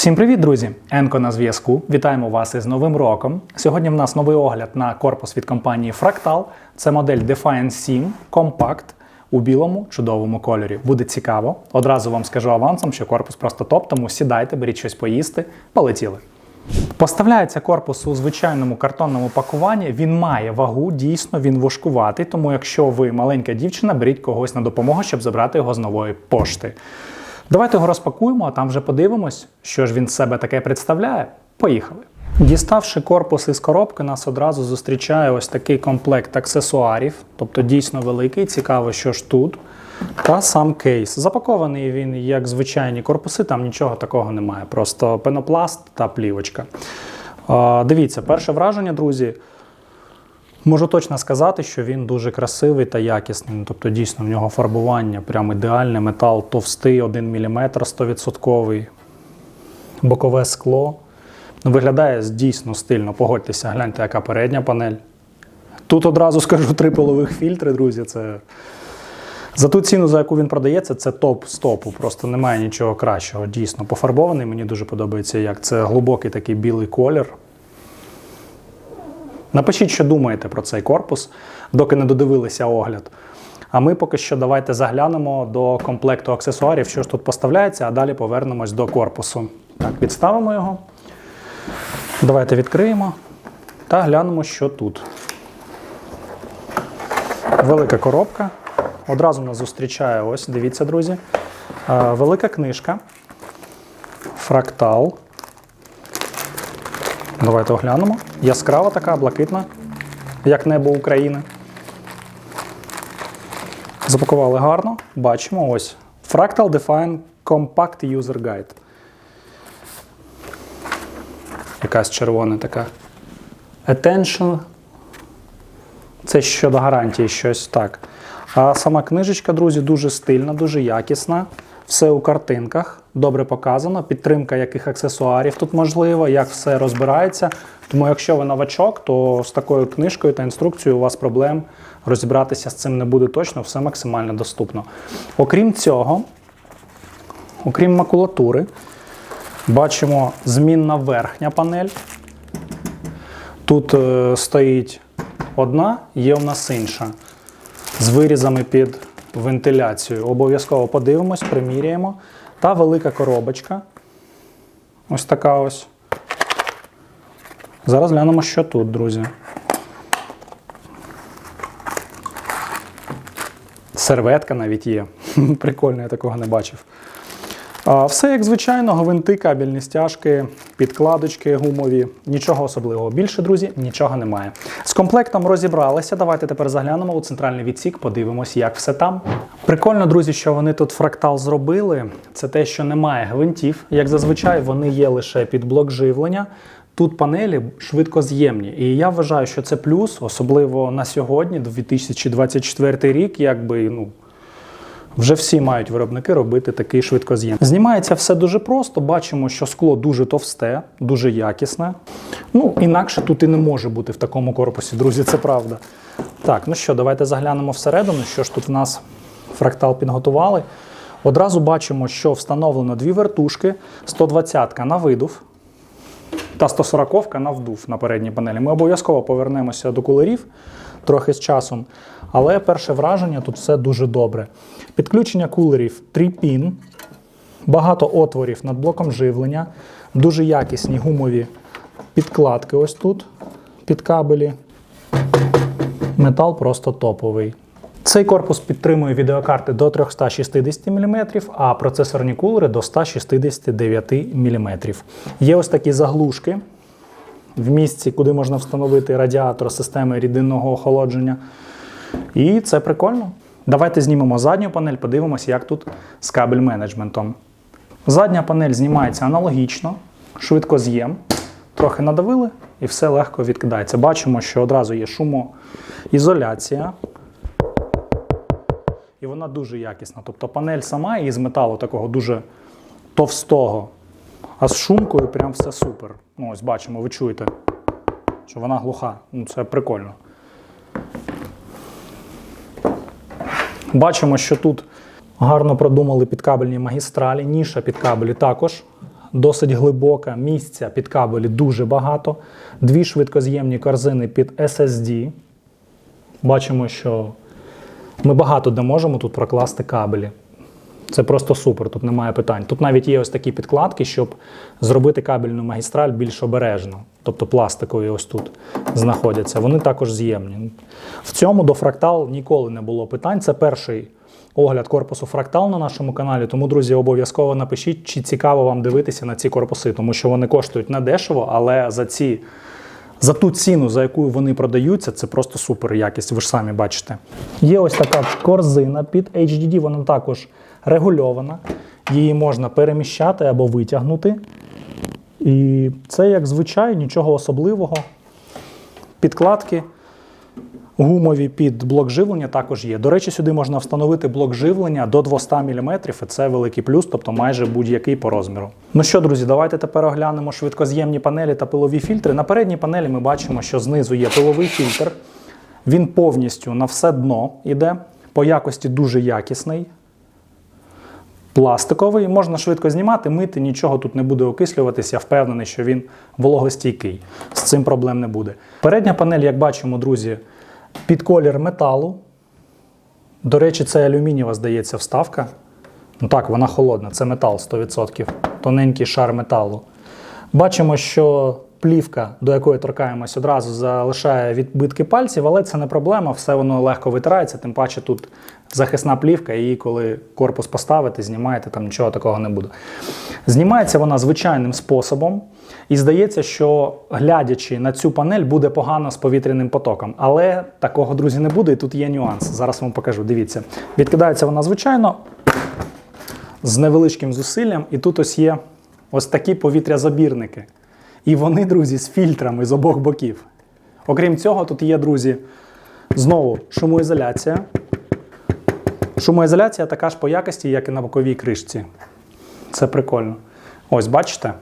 Всім привіт, друзі! Енко на зв'язку. Вітаємо вас із Новим роком. Сьогодні в нас новий огляд на корпус від компанії Fractal. Це модель Defiant 7 Compact у білому чудовому кольорі. Буде цікаво. Одразу вам скажу авансом, що корпус просто топ, тому сідайте, беріть щось поїсти. Полетіли. Поставляється корпус у звичайному картонному пакуванні. Він має вагу, дійсно він важкуватий. Тому, якщо ви маленька дівчина, беріть когось на допомогу, щоб забрати його з нової пошти. Давайте його розпакуємо, а там вже подивимось, що ж він себе таке представляє. Поїхали. Діставши корпус із коробки, нас одразу зустрічає ось такий комплект аксесуарів, тобто дійсно великий. Цікаво, що ж тут. Та сам кейс. Запакований він як звичайні корпуси, там нічого такого немає. Просто пенопласт та плівочка. Дивіться, перше враження, друзі. Можу точно сказати, що він дуже красивий та якісний. Ну, Тобто, дійсно, в нього фарбування прям ідеальне, метал товстий, 1 мм 100%. Бокове скло. Ну, Виглядає дійсно стильно. Погодьтеся, гляньте, яка передня панель. Тут одразу скажу три полових фільтри, друзі. Це за ту ціну, за яку він продається, це топ з топу. Просто немає нічого кращого. Дійсно, пофарбований. Мені дуже подобається, як це глибокий такий білий колір. Напишіть, що думаєте про цей корпус, доки не додивилися огляд. А ми поки що давайте заглянемо до комплекту аксесуарів, що ж тут поставляється, а далі повернемось до корпусу. Так, відставимо його. Давайте відкриємо та глянемо, що тут. Велика коробка. Одразу нас зустрічає ось, дивіться, друзі. Е, Велика книжка. Фрактал. Давайте оглянемо. Яскрава така, блакитна, як небо України. Запакували гарно. Бачимо ось. Fractal Define Compact User Guide. Якась червона така. Attention. Це щодо гарантії щось так. А сама книжечка, друзі, дуже стильна, дуже якісна. Все у картинках, добре показано. Підтримка яких аксесуарів тут можливо, як все розбирається. Тому, якщо ви новачок, то з такою книжкою та інструкцією у вас проблем розібратися з цим не буде точно, все максимально доступно. Окрім цього, окрім макулатури, бачимо змінна верхня панель. Тут е, стоїть одна, є у нас інша. З вирізами під вентиляцію. Обов'язково подивимось, приміряємо. Та велика коробочка. Ось така ось. Зараз глянемо, що тут, друзі. Серветка навіть є. Прикольно, я такого не бачив. Все як звичайно, гвинти, кабельні стяжки, підкладочки гумові. Нічого особливого. Більше, друзі, нічого немає. З комплектом розібралися. Давайте тепер заглянемо у центральний відсік, подивимось, як все там. Прикольно, друзі, що вони тут фрактал зробили. Це те, що немає гвинтів. Як зазвичай, вони є лише під блок живлення. Тут панелі швидкоз'ємні. І я вважаю, що це плюс, особливо на сьогодні, 2024 рік, якби ну. Вже всі мають виробники робити такий швидкоз'єм. Знімається все дуже просто. Бачимо, що скло дуже товсте, дуже якісне. Ну, інакше тут і не може бути в такому корпусі, друзі, це правда. Так, ну що, давайте заглянемо всередину, що ж тут в нас фрактал підготували. Одразу бачимо, що встановлено дві вертушки, 120-ка на видув та 140-ка на вдув на передній панелі. Ми обов'язково повернемося до кулерів трохи з часом. Але перше враження тут все дуже добре. Підключення кулерів 3-пін, багато отворів над блоком живлення, дуже якісні гумові підкладки ось тут під кабелі. Метал просто топовий. Цей корпус підтримує відеокарти до 360 мм, а процесорні кулери до 169 мм. Є ось такі заглушки в місці, куди можна встановити радіатор системи рідинного охолодження. І це прикольно. Давайте знімемо задню панель, подивимося, як тут з кабель-менеджментом. Задня панель знімається аналогічно, швидкоз'єм. Трохи надавили і все легко відкидається. Бачимо, що одразу є шумоізоляція. І вона дуже якісна. Тобто панель сама із металу такого дуже товстого. А з шумкою прям все супер. Ну, ось бачимо, ви чуєте, що вона глуха. Ну, Це прикольно. Бачимо, що тут гарно продумали підкабельні магістралі, ніша під кабелі також досить глибока, місця під кабелі дуже багато. Дві швидкоз'ємні корзини під SSD. Бачимо, що ми багато де можемо тут прокласти кабелі. Це просто супер, тут немає питань. Тут навіть є ось такі підкладки, щоб зробити кабельну магістраль більш обережно. Тобто пластикові ось тут знаходяться. Вони також з'ємні. В цьому до фрактал ніколи не було питань. Це перший огляд корпусу фрактал на нашому каналі. Тому, друзі, обов'язково напишіть, чи цікаво вам дивитися на ці корпуси, тому що вони коштують недешево, але за ці. За ту ціну, за яку вони продаються, це просто супер якість, ви ж самі бачите. Є ось така корзина під HDD, вона також регульована. Її можна переміщати або витягнути. І це, як звичай, нічого особливого. Підкладки гумові під блок живлення також є. До речі, сюди можна встановити блок живлення до 200 мм, і це великий плюс, тобто майже будь-який по розміру. Ну що, друзі, давайте тепер оглянемо швидкоз'ємні панелі та пилові фільтри. На передній панелі ми бачимо, що знизу є пиловий фільтр. Він повністю на все дно йде, по якості дуже якісний. Пластиковий, можна швидко знімати, мити, нічого тут не буде окислюватися. Я впевнений, що він вологостійкий. З цим проблем не буде. Передня панель, як бачимо, друзі, під колір металу. До речі, це алюмінієва, здається, вставка. Ну так, вона холодна, це метал 100%, тоненький шар металу. Бачимо, що плівка, до якої торкаємось, одразу залишає відбитки пальців, але це не проблема, все воно легко витирається, тим паче тут захисна плівка, і коли корпус поставите, знімаєте, там нічого такого не буде. Знімається вона звичайним способом, і здається, що глядячи на цю панель, буде погано з повітряним потоком. Але такого, друзі, не буде, і тут є нюанс. Зараз вам покажу. Дивіться. Відкидається вона звичайно з невеличким зусиллям, і тут ось є ось такі повітрязабірники. І вони, друзі, з фільтрами з обох боків. Окрім цього, тут є, друзі, знову шумоізоляція. Шумоізоляція така ж по якості, як і на боковій кришці. Це прикольно. Ось, бачите?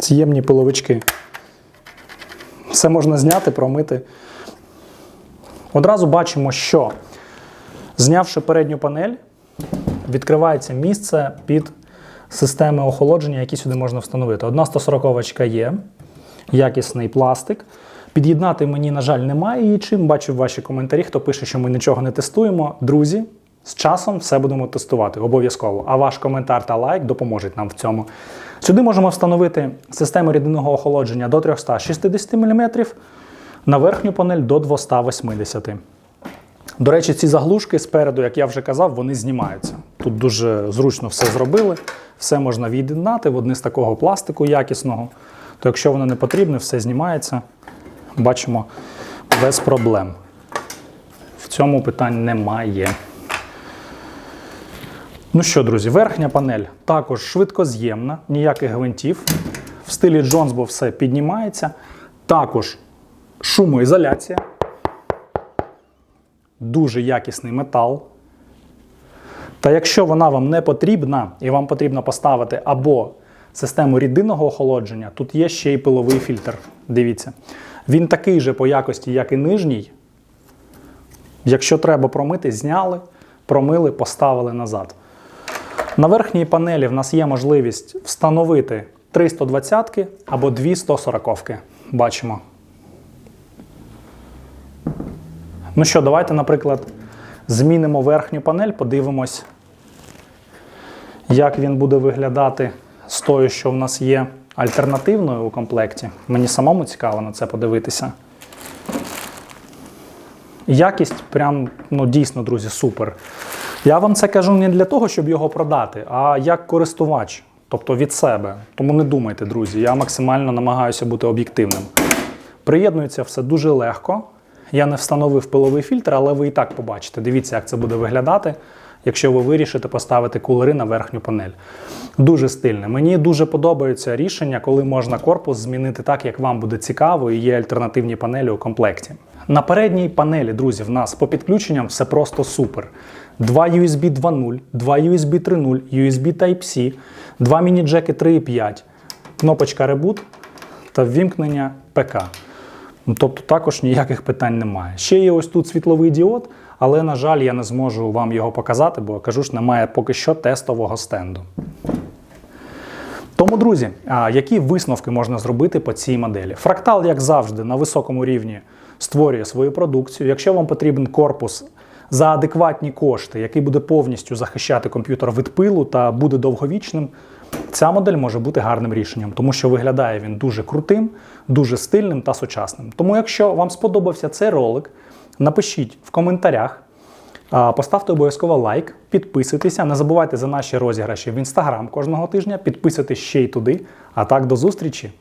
З'ємні пиловички. Все можна зняти, промити. Одразу бачимо, що знявши передню панель, відкривається місце під системи охолодження, які сюди можна встановити. Одна 140 є, якісний пластик. Під'єднати мені, на жаль, немає її чим. Бачу ваші коментарі, хто пише, що ми нічого не тестуємо. Друзі, з часом все будемо тестувати обов'язково. А ваш коментар та лайк допоможуть нам в цьому. Сюди можемо встановити систему рідинного охолодження до 360 мм, на верхню панель до 280 До речі, ці заглушки спереду, як я вже казав, вони знімаються. Тут дуже зручно все зробили, все можна від'єднати в одне з такого пластику якісного. То якщо воно не потрібне, все знімається. Бачимо без проблем. В цьому питань немає. Ну що, друзі, верхня панель також швидкоз'ємна, ніяких гвинтів. В стилі Джонсбо все піднімається. Також шумоізоляція. Дуже якісний метал. Та якщо вона вам не потрібна, і вам потрібно поставити або систему рідинного охолодження, тут є ще й пиловий фільтр. Дивіться. Він такий же по якості, як і нижній. Якщо треба промити, зняли, промили, поставили назад. На верхній панелі в нас є можливість встановити 3 120 або 2 140 Бачимо. Ну що, давайте, наприклад, змінимо верхню панель, подивимось, як він буде виглядати з тою, що в нас є альтернативною у комплекті. Мені самому цікаво на це подивитися. Якість прям, ну, дійсно, друзі, супер. Я вам це кажу не для того, щоб його продати, а як користувач, тобто від себе. Тому не думайте, друзі, я максимально намагаюся бути об'єктивним. Приєднується все дуже легко. Я не встановив пиловий фільтр, але ви і так побачите. Дивіться, як це буде виглядати, якщо ви вирішите поставити кулери на верхню панель. Дуже стильне. Мені дуже подобається рішення, коли можна корпус змінити так, як вам буде цікаво, і є альтернативні панелі у комплекті. На передній панелі, друзі, в нас по підключенням все просто супер. Два USB 2.0, два USB 3.0, USB Type-C, два міні-джеки 3.5, кнопочка Reboot та ввімкнення ПК. Ну, Тобто також ніяких питань немає. Ще є ось тут світловий діод, але, на жаль, я не зможу вам його показати, бо кажу ж, немає поки що тестового стенду. Тому, друзі, які висновки можна зробити по цій моделі? Фрактал, як завжди, на високому рівні створює свою продукцію. Якщо вам потрібен корпус за адекватні кошти, який буде повністю захищати комп'ютер від пилу та буде довговічним, ця модель може бути гарним рішенням, тому що виглядає він дуже крутим, дуже стильним та сучасним. Тому, якщо вам сподобався цей ролик, напишіть в коментарях. Поставте обов'язково лайк, підписуйтеся, не забувайте за наші розіграші в інстаграм кожного тижня, підписуйтесь ще й туди. А так, до зустрічі!